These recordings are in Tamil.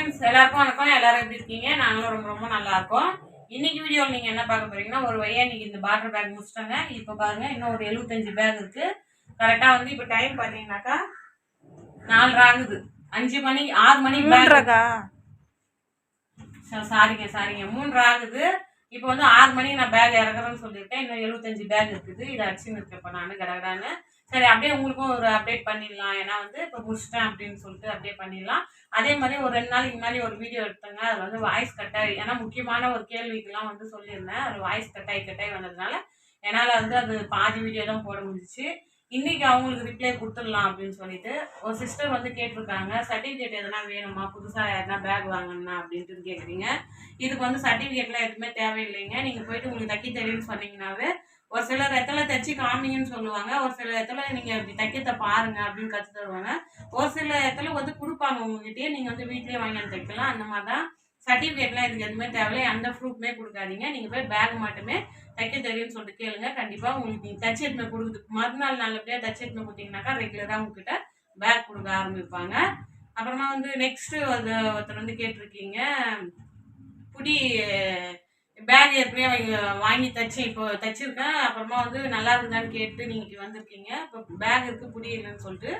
ஃப்ரெண்ட்ஸ் எல்லாருக்கும் வணக்கம். எல்லாரும் எப்படி இருக்கீங்க? நாங்களும் ரொம்ப ரொம்ப நல்லா இருக்கோம். இன்னைக்கு வீடியோவில் நீங்கள் என்ன பார்க்க போறீங்கன்னா ஒரு வழியா இன்னைக்கு இந்த வாட்டர் பேக் முடிச்சிட்டாங்க. இப்போ பாருங்க இன்னும் ஒரு எழுபத்தஞ்சு பேக் இருக்கு. கரெக்டாக வந்து இப்போ டைம் பார்த்தீங்கன்னாக்கா நாலு ஆகுது. அஞ்சு மணி ஆறு மணி பேக் சாரிங்க சாரிங்க மூன்று ஆகுது. இப்போ வந்து ஆறு மணிக்கு நான் பேக் இறக்குறேன்னு சொல்லியிருக்கேன். இன்னும் எழுபத்தஞ்சு பேக் இருக்குது. இதை அடிச்சுன்னு இருக்கேன் இப்போ நான் கடகடான்னு. சரி அப்படியே உங்களுக்கும் ஒரு அப்டேட் பண்ணிடலாம். ஏன்னா வந்து இப்போ முடிச்சிட்டேன் அப்படின்னு சொல்லிட்டு அப்படியே பண்ணிடலாம். அதே மாதிரி ஒரு ரெண்டு நாளைக்கு முன்னாடி ஒரு வீடியோ எடுத்தேங்க. அது வந்து வாய்ஸ் கட்டாய் ஏன்னா முக்கியமான ஒரு கேள்விக்கெல்லாம் வந்து சொல்லியிருந்தேன். அது வாய்ஸ் கட்டாய் கட்டாய் வந்ததுனால என்னால் வந்து அது பாதி வீடியோ தான் போட முடிஞ்சிச்சு. இன்னைக்கு அவங்களுக்கு ரிப்ளை கொடுத்துடலாம் அப்படின்னு சொல்லிட்டு ஒரு சிஸ்டர் வந்து கேட்டிருக்காங்க சர்டிஃபிகேட் எதனா வேணுமா? புதுசாக எதனா பேக் வாங்கணும்னா? அப்படின்ட்டு கேட்குறீங்க இதுக்கு வந்து சர்டிஃபிகேட்லாம் எதுவுமே தேவையில்லைங்க. நீங்கள் போயிட்டு உங்களுக்கு தைக்க தெரியும்னு சொன்னீங்கன்னாவே ஒரு சிலர் எத்தனை தைச்சி காமிங்கன்னு சொல்லுவாங்க. ஒரு சில இடத்துல நீங்கள் இப்படி தைக்கத்தை பாருங்க அப்படின்னு கற்று தருவாங்க ஒரு சில இடத்துல வந்து கொடுப்பாங்க உங்ககிட்டயே. நீங்கள் வந்து வீட்லயே வாங்கி தைக்கலாம். அந்த மாதிரி தான் சர்டிஃபிகேட்லாம் இதுக்கு எதுவுமே தேவையில்லை. அந்த ப்ரூஃப்மே கொடுக்காதீங்க. நீங்கள் போய் பேக் மட்டுமே தைக்க தெரியும்னு சொல்லிட்டு கேளுங்க. கண்டிப்பாக உங்களுக்கு நீங்கள் தச்சு எடுமை கொடுக்குது மறுநாள் நல்லபடியாக தச்சு எடுமை கொடுத்தீங்கன்னாக்கா ரெகுலராக உங்ககிட்ட பேக் கொடுக்க ஆரம்பிப்பாங்க. அப்புறமா வந்து நெக்ஸ்ட் ஒருத்தர் வந்து கேட்டிருக்கீங்க. புடி பேக் ஏற்கனவே அவங்க வாங்கி தச்சு இப்போ தச்சிருக்கேன். அப்புறமா வந்து நல்லா இருந்தான்னு கேட்டு நீங்கள் வந்திருக்கீங்க. இப்போ பேக் இருக்குது புடி இல்லைன்னு சொல்லிட்டு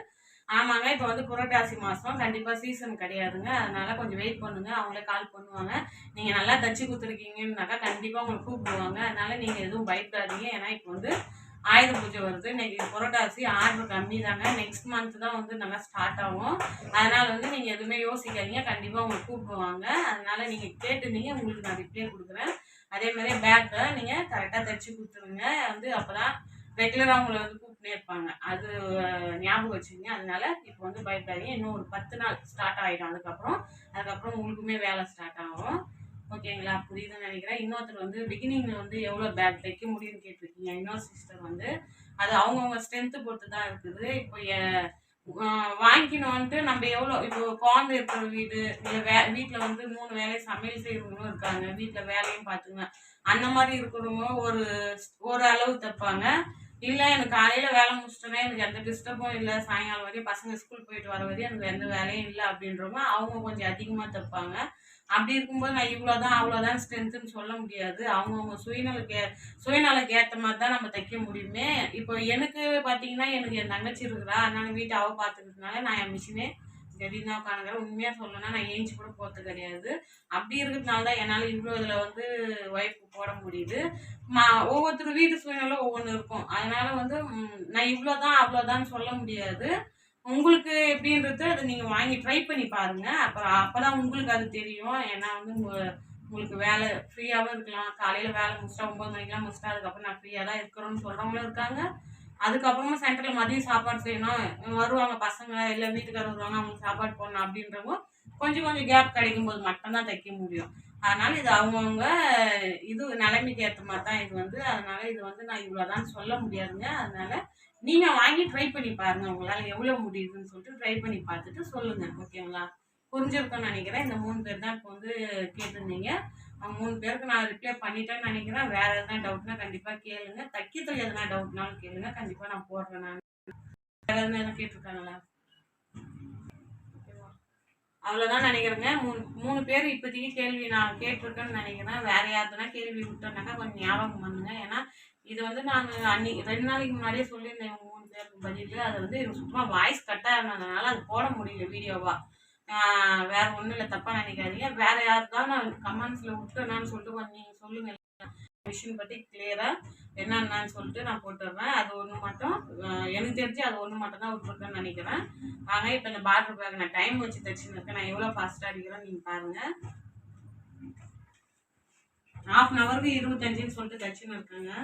ஆமாங்க இப்போ வந்து புரட்டாசி மாதம் கண்டிப்பாக சீசன் கிடையாதுங்க. அதனால கொஞ்சம் வெயிட் பண்ணுங்க. அவங்களே கால் பண்ணுவாங்க. நீங்கள் நல்லா தச்சு கொடுத்துருக்கீங்கன்னாக்கா கண்டிப்பாக உங்களை கூப்பிடுவாங்க. அதனால நீங்கள் எதுவும் பயப்படாதீங்க. ஏன்னா இப்போ வந்து ஆயுத பூஜை வருது. இன்னைக்கு புரட்டாசி ஆர்டர் கம்மி தாங்க நெக்ஸ்ட் மந்த் தான் வந்து நல்லா ஸ்டார்ட் ஆகும். அதனால வந்து நீங்கள் எதுவுமே யோசிக்காதீங்க. கண்டிப்பாக உங்களை கூப்பிடுவாங்க. அதனால நீங்கள் கேட்டுருந்தீங்க. உங்களுக்கு நான் ரிப்ளை கொடுக்குறேன். அதே மாதிரி பேக்கை நீங்கள் கரெக்டாக தைச்சி கொடுத்துருங்க. வந்து அப்போ தான் ரெகுலராக உங்களை வந்து கூப்பிட்டே இருப்பாங்க. அது ஞாபகம் வச்சுங்க அதனால இப்போ வந்து பயப்படாதீங்க. இன்னும் ஒரு பத்து நாள் ஸ்டார்ட் ஆகிடும் அதுக்கப்புறம் அதுக்கப்புறம் உங்களுக்குமே வேலை ஸ்டார்ட் ஆகும். ஓகேங்களா புரியுதுன்னு நினைக்கிறேன். இன்னொருத்தர் வந்து பிகினிங்கில் வந்து எவ்வளோ பேக் தைக்க முடியும்னு கேட்டிருக்கீங்க. இன்னொரு சிஸ்டர் வந்து அது அவங்கவுங்க ஸ்ட்ரென்த்து பொறுத்து தான் இருக்குது. இப்போ எ- நம்ம எவ்வளோ இப்போ குழந்தை இருக்கிற வீடு இல்லை வே வீட்டில் வந்து மூணு வேலையை சமையல் செய்கிறவங்களும் இருக்காங்க. வீட்டில் வேலையும் பார்த்துங்க. அந்த மாதிரி இருக்கிறவங்க ஒரு ஒரு அளவு தைப்பாங்க. இல்லை எனக்கு காலையில் வேலை முடிச்சிட்டேன்னா எனக்கு எந்த டிஸ்டர்பும் இல்லை. சாயங்காலம் வரையும் பசங்க ஸ்கூல் போயிட்டு வர வரையும் எனக்கு எந்த வேலையும் இல்லை அப்படின்றவங்க அவங்க கொஞ்சம் அதிகமாக தைப்பாங்க. அப்படி இருக்கும்போது நான் இவ்வளோதான் அவ்வளோதான் ஸ்ட்ரென்த்துன்னு சொல்ல முடியாது. அவங்கவுங்க சுயநலுக்கு சுயநலுக்கு ஏற்ற மாதிரி தான் நம்ம தைக்க முடியுமே. இப்போ எனக்கு பார்த்தீங்கன்னா எனக்கு என் தங்கச்சி இருக்கிறா. அதனால வீட்டை அவள் பார்த்துக்கிறதுனால நான் என் மிஷினே கெடினா உட்காந்துக்கிறேன் உண்மையாக சொல்லணும்னா நான் ஏஞ்சி கூட போகிறது கிடையாது. அப்படி இருக்கிறதுனால தான் என்னால் இவ்வளோ இதில் வந்து ஒய்ஃப் போட முடியுது. மா ஒவ்வொருத்தர் வீட்டு சூழ்நிலை ஒவ்வொன்று இருக்கும். அதனால வந்து நான் நான் இவ்வளோதான் அவ்வளோதான் சொல்ல முடியாது. உங்களுக்கு எப்படின்றது அதை நீங்கள் வாங்கி ட்ரை பண்ணி பாருங்க. அப்புறம் அப்போ தான் உங்களுக்கு அது தெரியும். ஏன்னா வந்து உங்கள் உங்களுக்கு வேலை ஃப்ரீயாகவும் இருக்கலாம். காலையில் வேலை முடிச்சிட்டா ஒம்பது மணிக்கெலாம் முடிச்சிட்டா அதுக்கப்புறம் நான் ஃப்ரீயாக தான் இருக்கிறோன்னு சொல்கிறவங்களும் இருக்காங்க. அதுக்கப்புறமா சென்டரில் மதியம் சாப்பாடு செய்யணும். வருவாங்க பசங்க இல்லை வீட்டுக்காரர் வருவாங்க அவங்களுக்கு சாப்பாடு போடணும் அப்படின்றவங்க கொஞ்சம் கொஞ்சம் கேப் கிடைக்கும் போது மட்டும்தான் தைக்க முடியும். அதனால் இது அவங்கவுங்க இது நிலைமைக்கு ஏற்ற மாதிரி தான் இது வந்து. அதனால் இது வந்து நான் இவ்வளோதான் சொல்ல முடியாதுங்க. அதனால் நீங்கள் வாங்கி ட்ரை பண்ணி பாருங்கள் உங்களால் எவ்வளோ முடியுதுன்னு சொல்லிட்டு ட்ரை பண்ணி பார்த்துட்டு சொல்லுங்கள் ஓகேங்களா புரிஞ்சிருக்கோம்னு நினைக்கிறேன். இந்த மூணு பேர் தான் இப்போ வந்து கேட்டிருந்தீங்க. மூணு பேருக்கு நான் ரிப்ளை பண்ணிட்டேன்னு நினைக்கிறேன். வேற எதனா டவுட்னா கண்டிப்பாக கேளுங்க. தைக்கத்தில் எதனா டவுட்னாலும் கேளுங்க. கண்டிப்பாக நான் போடுறேன் நான். வேற எதனா எதுவும் கேட்டிருக்காங்களா? அவ்வளோதான் நினைக்கிறேங்க. மூணு மூணு பேர் இப்போதைக்கு கேள்வி நான் கேட்டிருக்கேன்னு நினைக்கிறேன். வேற யாருக்குன்னா கேள்வி விட்டோம்னாக்கா கொஞ்சம் ஞாபகம் பண்ணுங்க. ஏன்னா இது வந்து நாங்கள் அன்னைக்கு ரெண்டு நாளைக்கு முன்னாடியே சொல்லியிருந்தேன் மூணு பேருக்கு பதில். அது வந்து சும்மா வாய்ஸ் கட்டாக இருந்ததுனால அது போட முடியல வீடியோவாக வேற ஒன்றும் இல்லை தப்பாக நினைக்காதீங்க. வேற யாருக்காவது நான் கமெண்ட்ஸில் விட்டுறேன்னு சொல்லிட்டு கொஞ்சம் நீங்கள் சொல்லுங்க. மிஷின் பற்றி கிளியராக என்னென்னு சொல்லிட்டு நான் போட்டுடுறேன் அது ஒன்று மட்டும் எனக்கு தெரிஞ்சு அது ஒன்று மட்டும் தான் விட்டுருக்கேன்னு நினைக்கிறேன். வாங்க இப்போ இந்த பார்டர் பேக் நான் டைம் வச்சு தைச்சுன்னு இருக்கேன். நான் எவ்வளோ ஃபாஸ்ட்டாக அடிக்கிறேன் நீங்கள் பாருங்கள் ஹாஃப் அன் ஹவருக்கு இருபத்தஞ்சுன்னு சொல்லிட்டு தைச்சுன்னு இருக்கேங்க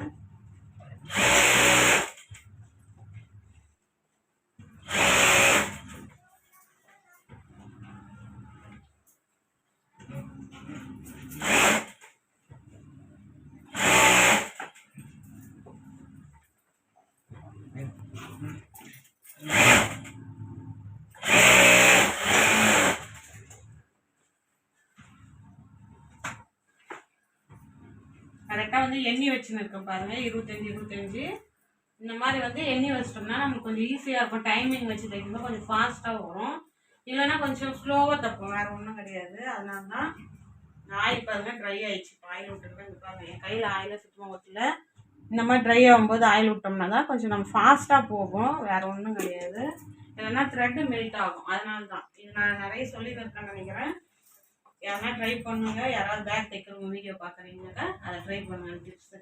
கரெக்டாக வந்து எண்ணி வச்சுன்னு இருக்கேன் பாருங்க இருபத்தஞ்சி இருபத்தஞ்சி. இந்த மாதிரி வந்து எண்ணி வச்சிட்டோம்னா நமக்கு கொஞ்சம் ஈஸியாக இருக்கும். டைமிங் வச்சு தைக்கும்போது கொஞ்சம் ஃபாஸ்ட்டாக வரும். இல்லைன்னா கொஞ்சம் ஸ்லோவாக தைப்போம். வேறு ஒன்றும் கிடையாது. அதனால தான் ஆயில் பாருங்க ட்ரை ஆயிடுச்சு. இப்போ ஆயில் விட்டுருக்கேன். இங்க என் கையில் ஆயில சுத்தமாக ஊற்றல இந்த மாதிரி ட்ரை ஆகும்போது ஆயில் விட்டோம்னா தான் கொஞ்சம் நம்ம ஃபாஸ்ட்டாக போகும். வேறு ஒன்றும் கிடையாது. இல்லைன்னா த்ரெட்டு மெல்ட் ஆகும். அதனால தான் இது நான் நிறைய சொல்லி சொல்லியிருக்கேன்னு நினைக்கிறேன். யாருன்னா ட்ரை பண்ணுங்க. யாராவது பேக் தைக்கிறவங்க வீடியோ பாக்குறீங்க அதை ட்ரை பண்ணுங்க டிப்ஸு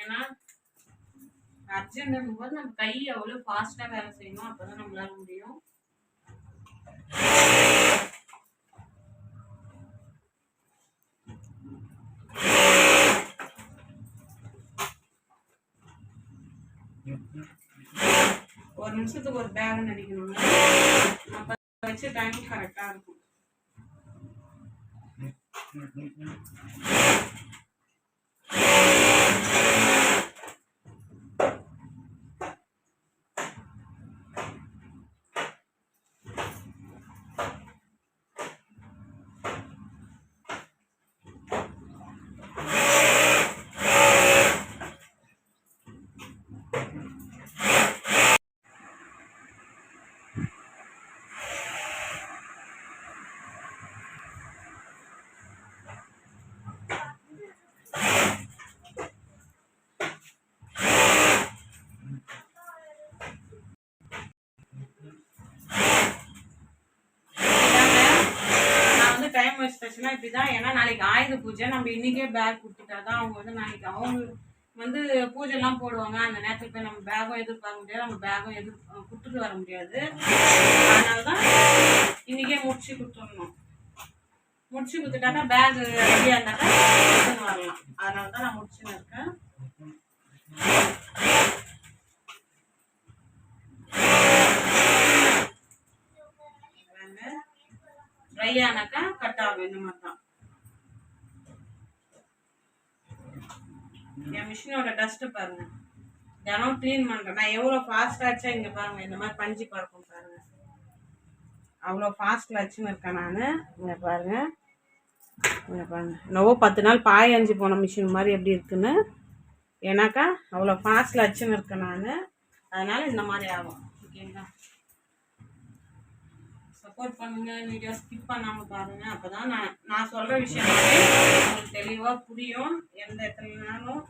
ஏன்னா அர்ஜென்ட் போது நம்ம கை எவ்வளோ ஃபாஸ்ட்டாக வேலை செய்யணும் அப்போ தான் நம்மளால முடியும். ஒரு நிமிஷத்துக்கு ஒரு பேக் நடிக்கணுங்க அப்போ வச்சு டைம் கரெக்டாக இருக்கும். நான் வந்து டைம் இப்படி தான் ஏன்னா நாளைக்கு ஆயுத பூஜை. நம்ம இன்றைக்கே பேக் கொடுத்துட்டா தான் அவங்க வந்து நாளைக்கு அவங்க வந்து பூஜைலாம் போடுவாங்க. அந்த நேரத்துக்கு போய் நம்ம பேகும் எதிர்பார்க்க முடியாது. நம்ம பேகும் எதிர் கொடுத்துட்டு வர முடியாது. அதனால தான் இன்னைக்கே முடிச்சு கொடுத்துடணும். முடிச்சு கொடுத்துட்டாக்கா பேக் ரெடியாக இருந்தாக்கா வரலாம். அதனால தான் நான் முடிச்சுன்னு இருக்கேன். ஃப்ரை ஆனாக்கா கட் ஆகும் இந்த மாதிரி தான் என் மிஷினோட டஸ்ட் பாருங்க. தினம் க்ளீன் பண்றேன். நான் எவ்வளோ ஃபாஸ்ட் ஆச்சா இங்க பாருங்க. இந்த மாதிரி பஞ்சு பறக்கும் பாருங்க. அவ்வளோ ஃபாஸ்ட்டில் வச்சுன்னு இருக்கேன் நான். இங்கே பாருங்க. இங்கே பாருங்க. என்னவோ பத்து நாள் பாய் அஞ்சு போன மிஷின் மாதிரி எப்படி இருக்குன்னு. ஏன்னாக்கா அவ்வளோ ஃபாஸ்ட்டில் வச்சுன்னு இருக்கேன் நான். அதனால் இந்த மாதிரி ஆகும். ஓகேங்களா சப்போர்ட் பண்ணுங்க வீடியோ ஸ்கிப் பண்ணாம பாருங்க. அப்பதான் நான் நான் சொல்கிற விஷயம் உங்களுக்கு தெளிவாக புரியும். எந்த இடத்துலனாலும்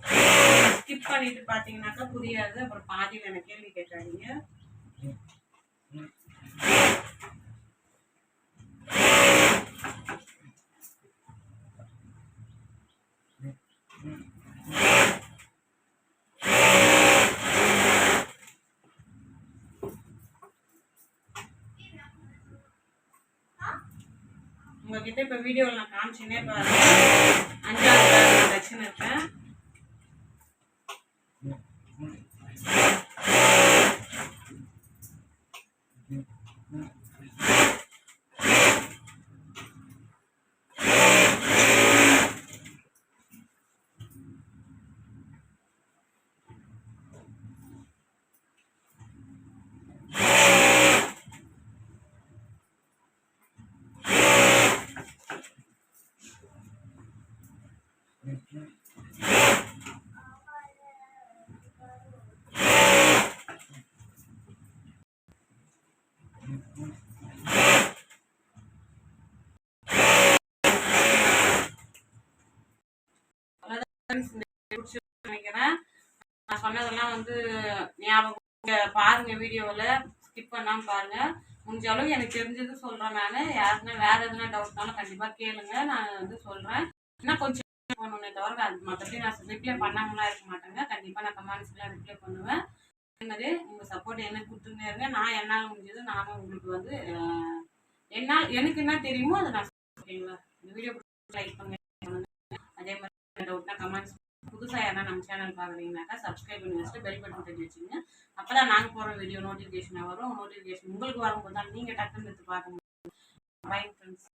ஸ்கிப் பண்ணிட்டு பார்த்தீங்கன்னாக்கா புரியாது. அப்புறம் பாதியில் எனக்கு கேள்வி கேட்டாதீங்க உங்ககிட்ட இப்ப வீடியோவில் நான் காமிச்சினே பாருங்க. அஞ்சாவது பிரச்சனை இருக்கேன் நினைக்கிறேன். நான் சொன்னதெல்லாம் வந்து ஞாபகம் பாருங்க வீடியோவில். ஸ்கிப் பண்ணாம பாருங்க. முடிஞ்ச அளவு எனக்கு தெரிஞ்சது சொல்றேன் நான். யாருக்குன்னா வேற எதுனா டவுட்னாலும் கண்டிப்பா கேளுங்க. நான் வந்து சொல்றேன். இன்னும் கொஞ்சம் பண்ணணுன்னே தவிர அது மற்றபடி நான் ரிப்ளை பண்ணாமலாம் இருக்க மாட்டேங்க. கண்டிப்பா நான் கமெண்ட்ஸ்லாம் ரிப்ளை பண்ணுவேன். அதே மாதிரி உங்க சப்போர்ட் எனக்கு கொடுத்துருந்தே இருங்க. நான் என்னால் முடிஞ்சது நானும் உங்களுக்கு வந்து என்னால் எனக்கு என்ன தெரியுமோ அதை நான் சொல்றேன். இந்த வீடியோ லைக் பண்ணுங்க. அதே மாதிரி டவுட்னா கமெண்ட்ஸ் புதுசாக யாரா நம்ம சேனல் பார்க்குறீங்கனாக்கா சப்ஸ்கிரைப் பண்ணி வச்சுட்டு பெல் பட்டன் தட்டி வச்சுங்க. அப்போ தான் நாங்கள் போகிற வீடியோ நோட்டிஃபிகேஷன் வரும். நோட்டிஃபிகேஷன் உங்களுக்கு வரும்போது தான் நீங்கள் டக்குன்னு எடுத்து பார்க்க முடியும். ஃப்ரெண்ட்ஸ்